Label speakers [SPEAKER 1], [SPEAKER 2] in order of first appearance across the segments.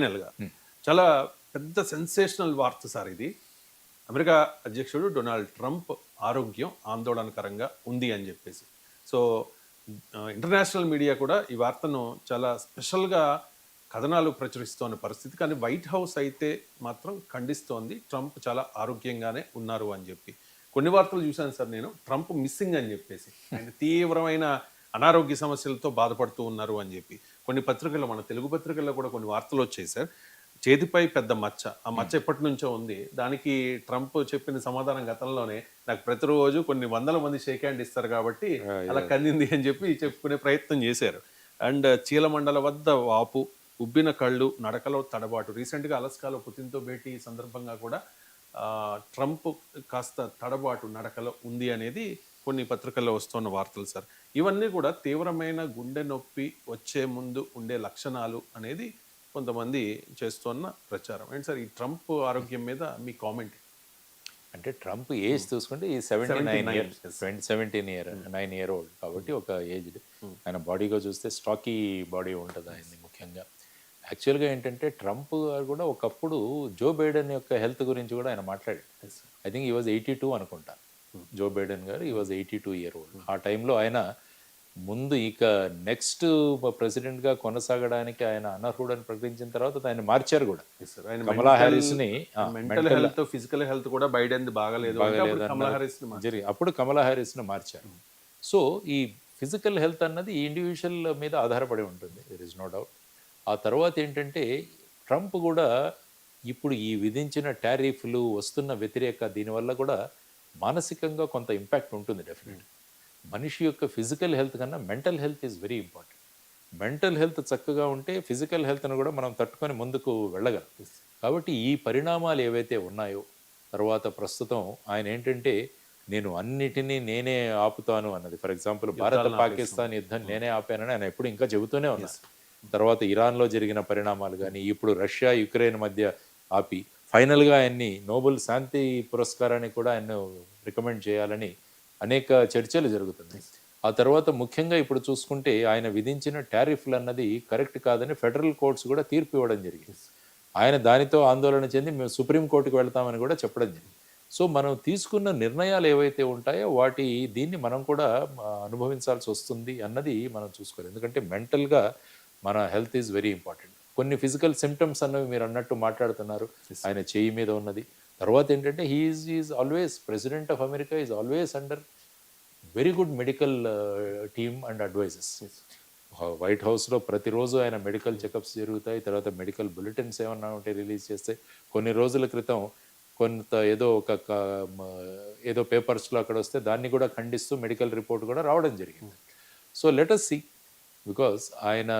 [SPEAKER 1] ఫైనల్గా చాలా పెద్ద సెన్సేషనల్ వార్త సార్ ఇది. అమెరికా అధ్యక్షుడు డొనాల్డ్ ట్రంప్ ఆరోగ్యం ఆందోళనకరంగా ఉంది అని చెప్పేసి. సో ఇంటర్నేషనల్ మీడియా కూడా ఈ వార్తను చాలా స్పెషల్గా కథనాలు ప్రచురిస్తోన్న పరిస్థితి. కానీ వైట్ హౌస్ అయితే మాత్రం ఖండిస్తోంది ట్రంప్ చాలా ఆరోగ్యంగానే ఉన్నారు అని చెప్పి. కొన్ని వార్తలు చూశాను సార్ నేను. ట్రంప్ మిస్సింగ్ అని చెప్పేసి. ఆయన తీవ్రమైన అనారోగ్య సమస్యలతో బాధపడుతూ ఉన్నారు అని చెప్పి. కొన్ని పత్రికల్లో మన తెలుగు పత్రికల్లో కూడా కొన్ని వార్తలు వచ్చాయి సార్. చేతిపై పెద్ద మచ్చ. ఆ మచ్చ ఎప్పటి నుంచో ఉంది. దానికి ట్రంప్ చెప్పిన సమాధానం గతంలోనే నాకు ప్రతిరోజు కొన్ని వందల మంది షేక్ హ్యాండ్ ఇస్తారు కాబట్టి అలా కందింది అని చెప్పి చెప్పుకునే ప్రయత్నం చేశారు. అండ్ చీలమండల వద్ద వాపు ఉబ్బిన కళ్ళు నడకలో తడబాటు. రీసెంట్గా అలస్కాలో పుతిన్తో భేటీ సందర్భంగా కూడా ట్రంప్ కాస్త తడబాటు నడకలో ఉంది అనేది కొన్ని పత్రికల్లో వస్తున్న వార్తలు సార్. ఇవన్నీ కూడా తీవ్రమైన గుండె నొప్పి వచ్చే ముందు ఉండే లక్షణాలు అనేది కొంతమంది చేస్తున్న ప్రచారం. ఏంటి సార్ ఈ ట్రంప్ ఆరోగ్యం మీద మీ కామెంట్?
[SPEAKER 2] అంటే ట్రంప్ ఏజ్ చూసుకుంటే ఈ seventy nine year twenty seventeen year nine year old కాబట్టి ఒక ఏజ్డ్ ఆయన బాడీగా చూస్తే స్టాకీ బాడీ ఉంటుంది ఆయన్ని ముఖ్యంగా. యాక్చువల్గా ఏంటంటే ట్రంప్ గారు కూడా ఒకప్పుడు జో బైడెన్ యొక్క హెల్త్ గురించి కూడా ఆయన మాట్లాడాడు. I think he was eighty two అనుకుంటా. జో బైడెన్ గారు he was eighty two year old ఆ టైంలో ఆయన ముందు ఇక నెక్స్ట్ ప్రెసిడెంట్గా కొనసాగడానికి ఆయన అనర్హుడని ప్రకటించిన తర్వాత ఆయన మార్చారు కూడా. కమలా హ్యారిస్ని
[SPEAKER 1] మెంటల్ హెల్త్ ఫిజికల్ హెల్త్ కూడా బైడెన్ బాగలేదు అప్పుడు కమలా హారిస్
[SPEAKER 2] హ్యారిస్ను మార్చారు. సో ఈ ఫిజికల్ హెల్త్ అన్నది ఈ ఇండివిజువల్ మీద ఆధారపడి ఉంటుంది దర్ ఇస్ నో డౌట్ ఆ తర్వాత ఏంటంటే ట్రంప్ కూడా ఇప్పుడు ఈ విధించిన టారిఫ్లు వస్తున్న వ్యతిరేక దీనివల్ల కూడా మానసికంగా కొంత ఇంపాక్ట్ ఉంటుంది డెఫినెట్ మనిషి యొక్క ఫిజికల్ హెల్త్ కన్నా mental health is very important. Mental health చక్కగా ఉంటే ఫిజికల్ హెల్త్ను కూడా మనం తట్టుకొని ముందుకు వెళ్ళగలం. కాబట్టి ఈ పరిణామాలు ఏవైతే ఉన్నాయో తర్వాత ప్రస్తుతం ఆయన ఏంటంటే నేను అన్నిటినీ నేనే ఆపుతాను అన్నది. ఫర్ ఎగ్జాంపుల్ భారత పాకిస్తాన్ యుద్ధం నేనే ఆపానని ఆయన ఎప్పుడు ఇంకా చెబుతూనే ఉన్నారు. తర్వాత ఇరాన్లో జరిగిన పరిణామాలు కానీ ఇప్పుడు రష్యా యుక్రెయిన్ మధ్య ఆపి ఫైనల్గా ఆయన్ని నోబెల్ శాంతి పురస్కారాన్ని కూడా ఆయన రికమెండ్ చేయాలని అనేక చర్చలు జరుగుతున్నాయి. ఆ తర్వాత ముఖ్యంగా ఇప్పుడు చూసుకుంటే ఆయన విధించిన టారిఫ్లు అన్నది కరెక్ట్ కాదని ఫెడరల్ కోర్ట్స్ కూడా తీర్పు ఇవ్వడం జరిగింది. ఆయన దానితో ఆందోళన చెంది మేము సుప్రీంకోర్టుకు వెళ్తామని కూడా చెప్పడం జరిగింది. సో మనం తీసుకున్న నిర్ణయాలు ఏవైతే ఉంటాయో వాటి దీన్ని మనం కూడా అనుభవించాల్సి వస్తుంది అన్నది మనం చూసుకోవాలి. ఎందుకంటే మెంటల్గా మన హెల్త్ ఈజ్ వెరీ ఇంపార్టెంట్. కొన్ని ఫిజికల్ సిమ్టమ్స్ అన్నవి మీరు అన్నట్టు మాట్లాడుతున్నారు. ఆయన చేయి మీద ఉన్నది. తర్వాత ఏంటంటే he is is always president of America is always under very good medical team and advises white హౌస్లో ప్రతిరోజు ఆయన మెడికల్ చెకప్స్ జరుగుతాయి. తర్వాత మెడికల్ బులెటిన్స్ ఏమన్నా ఉంటే రిలీజ్ చేస్తే కొన్ని రోజుల క్రితం కొంత ఏదో ఒక ఏదో పేపర్స్లో అక్కడ వస్తే దాన్ని కూడా ఖండిస్తూ మెడికల్ రిపోర్ట్ కూడా రావడం జరిగింది. So let us see because ఆయన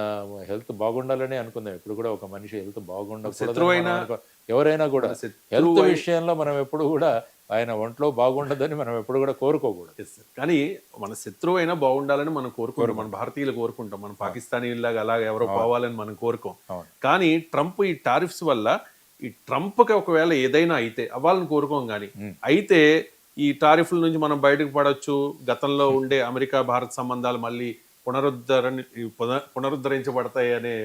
[SPEAKER 2] హెల్త్ బాగుండాలని అనుకుందాం. ఎప్పుడు కూడా ఒక మనిషి హెల్త్ బాగుండకూడదు ఎవరైనా కూడా హెల్త్ విషయంలో మనం ఎప్పుడు కూడా ఆయన ఒంట్లో బాగుండదని మనం ఎప్పుడు కూడా కోరుకోకూడదు.
[SPEAKER 1] కానీ మన శత్రువు అయినా బాగుండాలని మనం కోరుకోరు మన భారతీయులు కోరుకుంటాం. మన పాకిస్తానీలాగా అలాగ ఎవరో పోవాలని మనం కోరుకోం. కానీ ట్రంప్ ఈ టారిఫ్స్ వల్ల ఈ ట్రంప్కి ఒకవేళ ఏదైనా అయితే అవ్వాలని కోరుకోం కానీ అయితే ఈ టారిఫ్ల నుంచి మనం బయటకు పడవచ్చు గతంలో ఉండే అమెరికా భారత్ సంబంధాలు మళ్ళీ పునరుద్ధరణ పున- పునరుద్ధరించబడతాయి అనే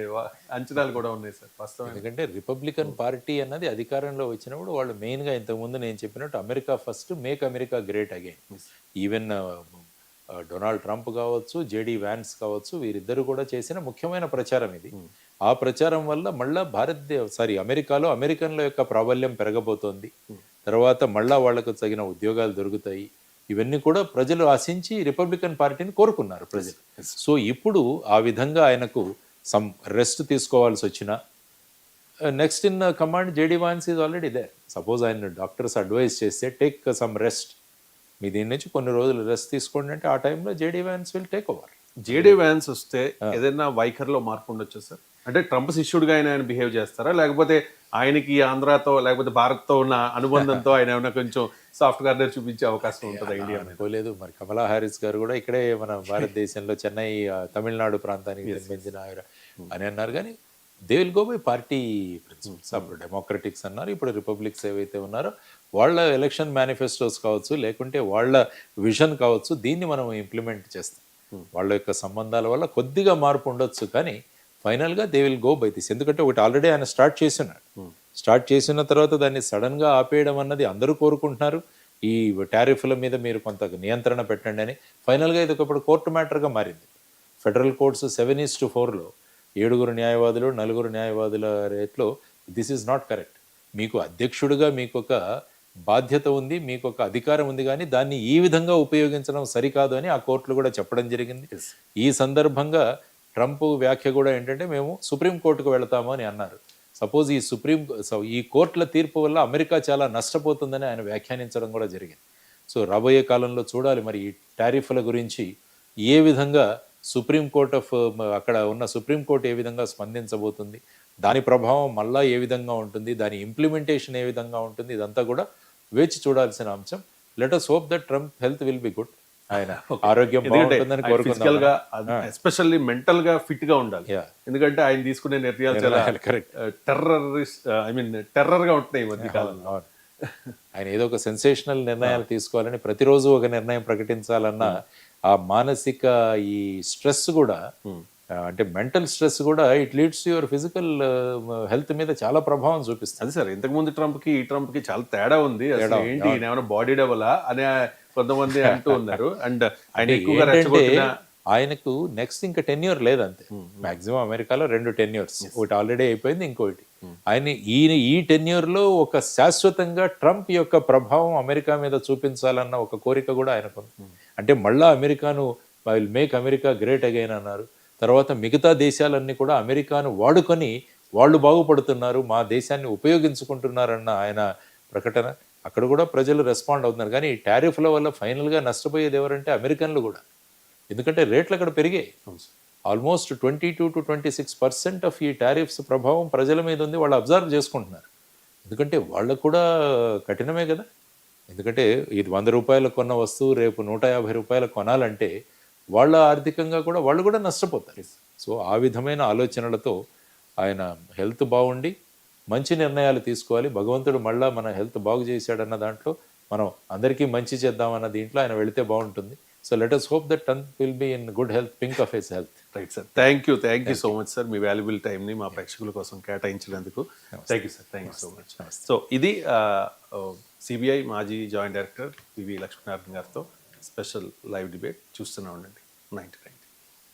[SPEAKER 1] అంచనాలు కూడా ఉన్నాయి సార్ వాస్తవం
[SPEAKER 2] ఎందుకంటే రిపబ్లికన్ పార్టీ అన్నది అధికారంలో వచ్చినప్పుడు వాళ్ళు మెయిన్గా ఇంతకుముందు నేను చెప్పినట్టు America first make America great again. Even Donald Trump కావచ్చు జేడీ వ్యాన్స్ కావచ్చు వీరిద్దరు కూడా చేసిన ముఖ్యమైన ప్రచారం ఇది. ఆ ప్రచారం వల్ల మళ్ళా భారతదేశ సారీ అమెరికాలో అమెరికన్ల యొక్క ప్రాబల్యం పెరగబోతోంది. తర్వాత మళ్ళా వాళ్ళకు తగిన ఉద్యోగాలు దొరుకుతాయి. ఇవన్నీ కూడా ప్రజలు ఆశించి రిపబ్లికన్ పార్టీని కోరుకున్నారు ప్రజలు. సో ఇప్పుడు ఆ విధంగా ఆయనకు సమ్ రెస్ట్ తీసుకోవాల్సి వచ్చినా next in command JD Vance is already they suppose ఆయన డాక్టర్స్ అడ్వైస్ చేస్తే టేక్ సమ్ రెస్ట్ మీ దీని నుంచి కొన్ని రోజులు రెస్ట్ తీసుకోండి అంటే ఆ టైంలో JD Vance will take over
[SPEAKER 1] JD Vance వస్తే ఏదైనా వైఖరిలో మార్పు ఉండొచ్చా సార్? అంటే ట్రంప్ శిష్యుడిగా ఆయన ఆయన బిహేవ్ చేస్తారా? లేకపోతే ఆయనకి ఆంధ్రాతో లేకపోతే భారత్తో ఉన్న అనుబంధంతో ఆయన ఏమైనా కొంచెం సాఫ్ట్ కార్నర్ చూపించే అవకాశం ఉంటుందా ఇండియా మీద
[SPEAKER 2] అనుకోలేదు. మరి కమలా హారిస్ గారు కూడా ఇక్కడే మన భారతదేశంలో చెన్నై తమిళనాడు ప్రాంతానికి జన్మించిన ఆవిడ అని అన్నారు. కానీ they will go by party principles. అప్పుడు డెమోక్రటిక్స్ అన్నారు ఇప్పుడు రిపబ్లిక్స్ ఏవైతే ఉన్నారో వాళ్ళ ఎలక్షన్ మేనిఫెస్టోస్ కావచ్చు లేకుంటే వాళ్ళ విజన్ కావచ్చు దీన్ని మనం ఇంప్లిమెంట్ చేస్తాం. వాళ్ళ యొక్క సంబంధాల వల్ల కొద్దిగా మార్పు ఉండొచ్చు. కానీ ఫైనల్గా they will go by this. ఎందుకంటే ఒకటి ఆల్రెడీ ఆయన స్టార్ట్ చేస్తున్నాడు స్టార్ట్ చేసిన తర్వాత దాన్ని సడన్గా ఆపేయడం అన్నది అందరూ కోరుకుంటున్నారు. ఈ టారిఫ్ల మీద మీరు కొంత నియంత్రణ పెట్టండి అని. ఫైనల్గా ఇది ఒకప్పుడు కోర్టు మ్యాటర్గా మారింది. Federal courts seven is to ఫోర్లో ఏడుగురు న్యాయవాదులు నలుగురు న్యాయవాదుల రేట్లో దిస్ ఈజ్ నాట్ కరెక్ట్. మీకు అధ్యక్షుడిగా మీకు ఒక బాధ్యత ఉంది మీకు ఒక అధికారం ఉంది కానీ దాన్ని ఈ విధంగా ఉపయోగించడం సరికాదు అని ఆ కోర్టులు కూడా చెప్పడం జరిగింది. ఈ సందర్భంగా ట్రంప్ వ్యాఖ్య కూడా ఏంటంటే మేము సుప్రీంకోర్టుకు వెళతాము అని అన్నారు. సపోజ్ ఈ సుప్రీం ఈ కోర్టుల తీర్పు వల్ల అమెరికా చాలా నష్టపోతుందని ఆయన వ్యాఖ్యానించడం కూడా జరిగింది. సో రాబోయే కాలంలో చూడాలి మరి ఈ టారిఫ్ల గురించి ఏ విధంగా సుప్రీం కోర్ట్ ఆఫ్ అక్కడ ఉన్న సుప్రీం కోర్ట్ ఏ విధంగా స్పందించబోతుంది దాని ప్రభావం మళ్ళా ఏ విధంగా ఉంటుంది దాని ఇంప్లిమెంటేషన్ ఏ విధంగా ఉంటుంది ఇదంతా కూడా వేచి చూడాల్సిన అంశం. Let us hope that Trump health will be good ఆయన ఆరోగ్యం ఫిజికల్గా
[SPEAKER 1] ఎస్పెషల్లీ మెంటల్గా ఫిట్గా ఉండాలి. ఎందుకంటే ఆయన తీసుకునే నిర్ణయాలు చాలా. టెర్రరిస్ట్ ఐ మీన్ టెర్రర్గా ఉంటున్నాయి ఈ మధ్య కాలంలో.
[SPEAKER 2] ఆయన ఏదో ఒక సెన్సేషనల్ నిర్ణయాలు తీసుకోవాలని ప్రతిరోజు ఒక నిర్ణయం ప్రకటించాలన్న ఆ. మానసిక ఈ స్ట్రెస్ కూడా అంటే మెంటల్ స్ట్రెస్ కూడా it leads your physical health మీద చాలా ప్రభావం చూపిస్తుంది.
[SPEAKER 1] సార్ ఇంతకు ముందు ట్రంప్కి ఈ ట్రంప్కి చాలా తేడా ఉంది ఏంటి ఏమైనా బాడీ డబలా అనే కొంతమంది అంటూ ఉన్నారు. అండ్ ఆయన ఎక్కువగా రెచ్చగొట్టిన
[SPEAKER 2] ఆయనకు నెక్స్ట్ ఇంకా టెన్యూర్ లేదంతే. మాక్సిమం అమెరికాలో రెండు టెన్యూర్స్ ఒకటి ఆల్రెడీ అయిపోయింది ఇంకోటి. ఆయన ఈయన ఈ tenure లో ఒక శాశ్వతంగా ట్రంప్ యొక్క ప్రభావం అమెరికా మీద చూపించాలన్న ఒక కోరిక కూడా ఆయనకు అంటే మళ్ళా అమెరికాను I will make America great again అన్నారు. తర్వాత మిగతా దేశాలన్నీ కూడా అమెరికాను వాడుకొని వాళ్ళు బాగుపడుతున్నారు మా దేశాన్ని ఉపయోగించుకుంటున్నారన్న ఆయన ప్రకటన. అక్కడ కూడా ప్రజలు రెస్పాండ్ అవుతున్నారు. కానీ ఈ టారిఫ్ల వల్ల ఫైనల్గా నష్టపోయేది ఎవరంటే అమెరికన్లు కూడా. ఎందుకంటే రేట్లు అక్కడ పెరిగాయి. Almost twenty two to twenty six percent of ఈ టారిఫ్స్ ప్రభావం ప్రజల మీద ఉంది. వాళ్ళు అబ్జర్వ్ చేసుకుంటున్నారు. ఎందుకంటే వాళ్ళకు కూడా కఠినమే కదా. ఎందుకంటే ఇది వంద రూపాయలు కొన్న వస్తువు రేపు నూట యాభై రూపాయలు కొనాలంటే వాళ్ళ ఆర్థికంగా కూడా వాళ్ళు కూడా నష్టపోతారు. సో ఆ విధమైన ఆలోచనలతో ఆయన హెల్త్ బాగుండి మంచి నిర్ణయాలు తీసుకోవాలి. భగవంతుడు మళ్ళా మన హెల్త్ బాగు చేశాడన్న దాంట్లో మనం అందరికీ మంచి చేద్దామన్న దీంట్లో ఆయన వెళితే బాగుంటుంది. So let us hope that ton will be in good health pink of his health
[SPEAKER 1] right sir thank you thank you so much sir me valuable టైంని మా ప్రేక్షకుల కోసం కేటాయించినందుకు. Thank you sir thank you so much so ఇది CBI మాజీ joint director VV Lakshminarayana గారితో special live debate చూస్తూనే ఉండండి. Ninety nine.